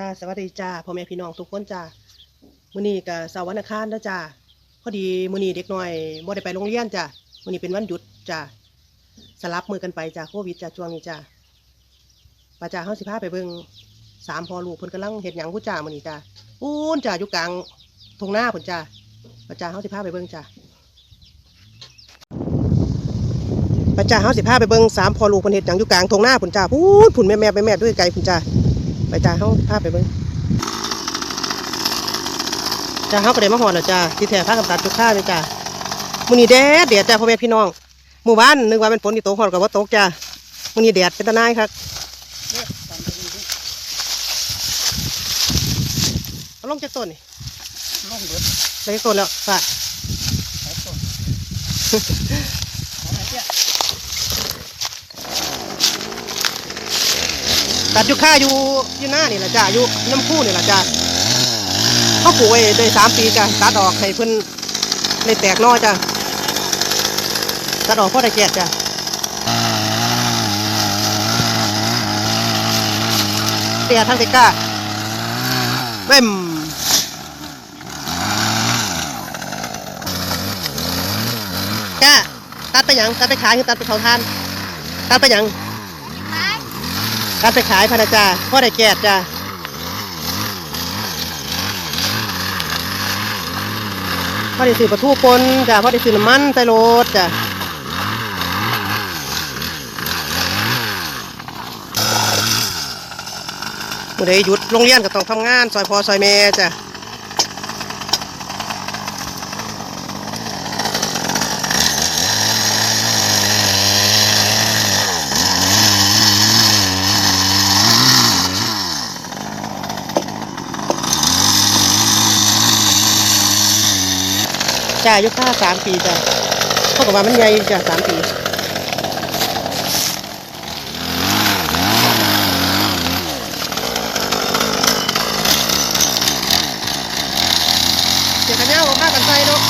จ้าสวัสดีจ้าพ่อแม่พี่น้องทุกคนจ้ามื้อนี้ก็เสาร์วันอังคารแล้วจ้าพอดีมื้อนี้เด็กน้อยบ่ได้ไปโรงเรียนจ้ามื้อนี้เป็นวันหยุดจ้าสลับมือกันไปจ้าโควิดจ้าช่วงนี้จ้าป้าจ้าเฮาสิพาไปเบิ่งสามพ่อลูกเพิ่นกำลังเฮ็ดหยังผู้จ้ามื้อนี้จ้าปูนจ้าอยู่กลางทุ่งนาพุ่นจ้าป้าจ้าเฮาสิพาไปเบิ่งจ้าป้าจ้าเฮาสิพาไปเบิ่งสามพ่อลูกเพิ่นเฮ็ดหยังอยู่กลางทุ่งนาพุ่นจ้าพูนพุ่นแม่แม่แม่ด้วยไกลพุ่นจ้า ไปจ้าเฮาพาไปเบิ่งจ้าเฮาก็ได้มาฮอดแล้วจ้าที่แท้พากันตัดจุกข้าเลยจ้ามื้อนี้แดดแดดจ้าพ่อแม่พี่น้องหมู่บ้านนึกว่าเป็นฝนที่ตกฮอดก็บ่ตกจ้ามื้อนี้แดดเป็นตาหนายครับเอาลงจากต้นนี่ล่องเบิดใส่ต้นแล้วฝาก สายต้นเอาไหนเนี่ย ตัดจุกข้าอยู่อยู่หน้านี่แหละจ้าอยู่น้ำคู่นี่แหละจ้าเขาปลูกไว้ได้สามปีจ้าตัดออกให้เพิ่นได้แตกหนอจ้าตัดออกเพราะได้แก่จ้าเตียทั้งเตก้าเว้มก้าตัดไปยังตัดไปขายหรือตัดไปเผาทานตัดไปยัง ตัดไปขายพะนาจาพ่อได้แก่จ้าพ่อได้ซื้อปลาทูปนจ้าพ่อได้ซื้อน้ำมันใส่รถจ้ามื่อใดหยุดโรงเรียนก็ต้องทำงานซอยพอซอยแม่จ้ะ จ้าอายุค่าสามปีจ้ะเท่ากับว่ามันใหญ่จ้ะสามปีเสียกันเน่าผ้ากันใส่เนาะ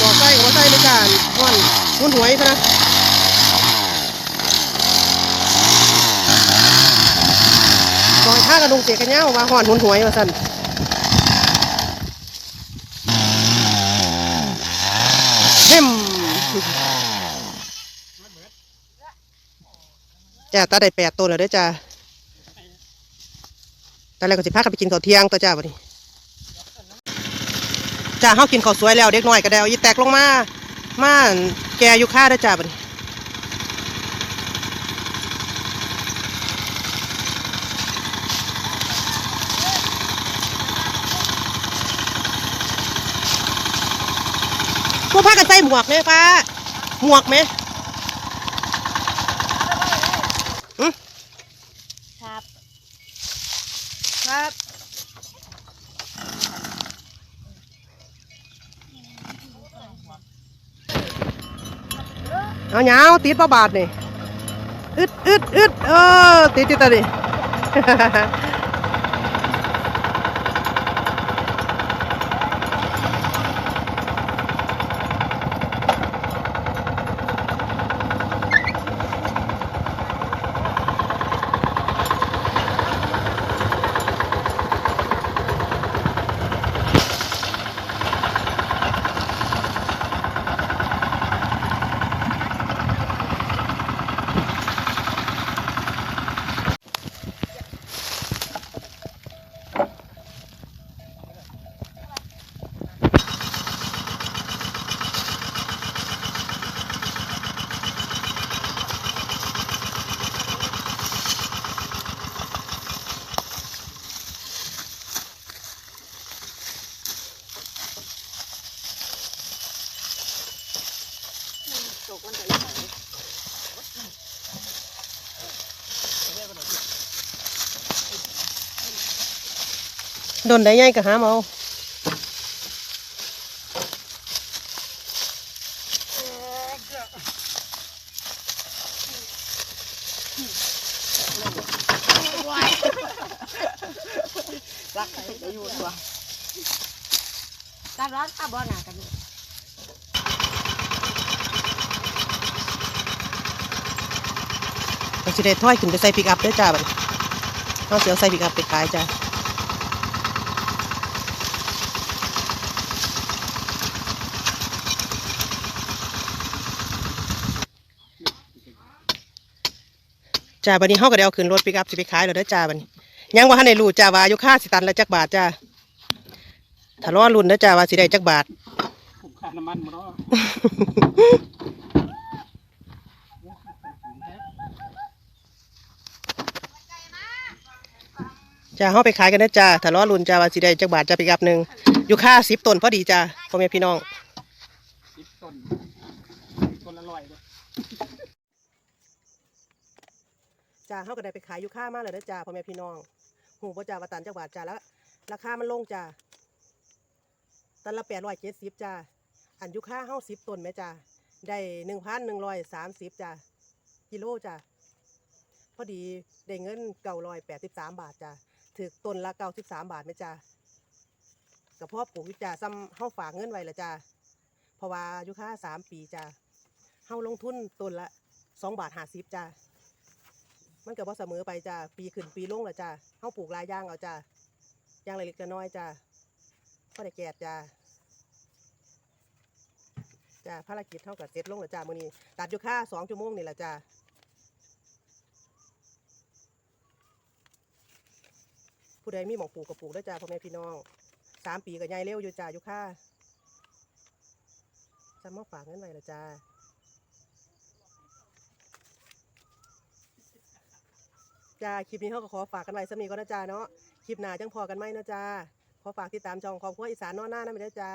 บอกใส่กับว่าใส่ในการห่อนหุ่นหวยพะนะบอกให้ผ้ากันดุงเสียกันเน่าว่าห่อนหุ่นหวยมาสั่นเฮ้ม จ้าตาได้แปดตัวแล้วเด้อจ้าตอนแรกก็สิพากันไปกินข้าวเที่ยงตัวจ้าวันนี้จ้าเฮากินข้าวสวยแล้วเด็กน้อยก็ได้เอาอีแตกลงมามาแกอยู่ค่าได้อจ้าบัดนี้พวกพากันใส่หมวกเนี่ยป้าหมวกไหม ครับ ครับ เอาเหงาติดประบาทนี่ อึดอึดอึดเออติดติดตาดิ ดนได้ไงก็หาเมารักใครจะอยู่ตัวการร้อนข้าบ่อหนากันนี่เราสิได้ถ้อยขึ้นไปใส่ปิกอัพเด้อจ้าบัดนี้เอาเสียวใส่ปิกอัพไปขายจ้ะ จ้าบันนี้เฮาก็ได้เอาขึ้นรถปิกอัพสิไปขายแล้วเด้อจ้าบัดนี้ยังว่าทันได้รู้จ้าว่าอยู่ค่าสิตันละจักบาทจ้าถ้ารอรุ่นเด้อจ้าว่าสิได้จักบาทผมขาดน้ำมันหมดแล้วจ้าเฮาไปขายกันนะจ้าถ้ารอรุ่นจ้าว่าสิได้จักบาทจ้าไปกับหนึ่งอยู่ค่าสิบต้นพอดีจ้าพ่อแม่พี่น้องสิบต้นต้นละร้อยเลย จ้าเฮาก็ได้ไปขายอยู่ค่ามาแล้วนะจ้าพ่อแม่พี่น้องหูบ่จ้าว่าตันจักบาทจ้าแล้วราคามันลงจ้าตันละแปดร้อยเจ็ดสิบจ้าอันยู่ค่าเฮาสิบต้นแม่จ้าได้หนึ่งพันหนึ่งร้อยสามสิบจ้ากิโลจ้าพอดีได้เงินเก้าร้อยแปดสิบสามบาทจ้าถือต้นละเก้าสิบสามบาทแม่จ้ากับพ่อปลูกวิจาซ้ำเฮาฝากเงินไว้ละจ้าเพราะว่ายู่ค่าสามปีจ้าเฮาลงทุนต้นละสองบาทห้าสิบจ้า มันก็บ่เสมอไปจ้าปีขึ้นปีลงละจ้าเฮาปลูกหลายอย่างเอาจ้าอย่างเล็กๆน้อยๆจ้าพอได้แก่จ้าจ้าภารกิจเท่ากับเสร็จลงละจ้ามื้อนี้ตัดอยู่ค่าสองชั่วโมงนี่ละจ้าผู้ใดมีหมองปลูกก็ปลูกได้จ้าพ่อแม่พี่น้องสามปีก็ใหญ่เร็วอยู่จ้าอยู่ค่ะจะมาฝากเงินไว้ละจ้า จ้าคลิปนี้เขาก็ขอฝากกันไว้สำนีก็นะจ้าเนาะคลิปหน้าจังพอกันไหมนะจ้าขอฝากติดตามช่องของครัวอีสานนอนหน้านะไม่ได้จ้า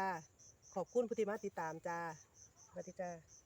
ขอบคุณผู้ที่มาติดตามจ้าสวัสดีจ้า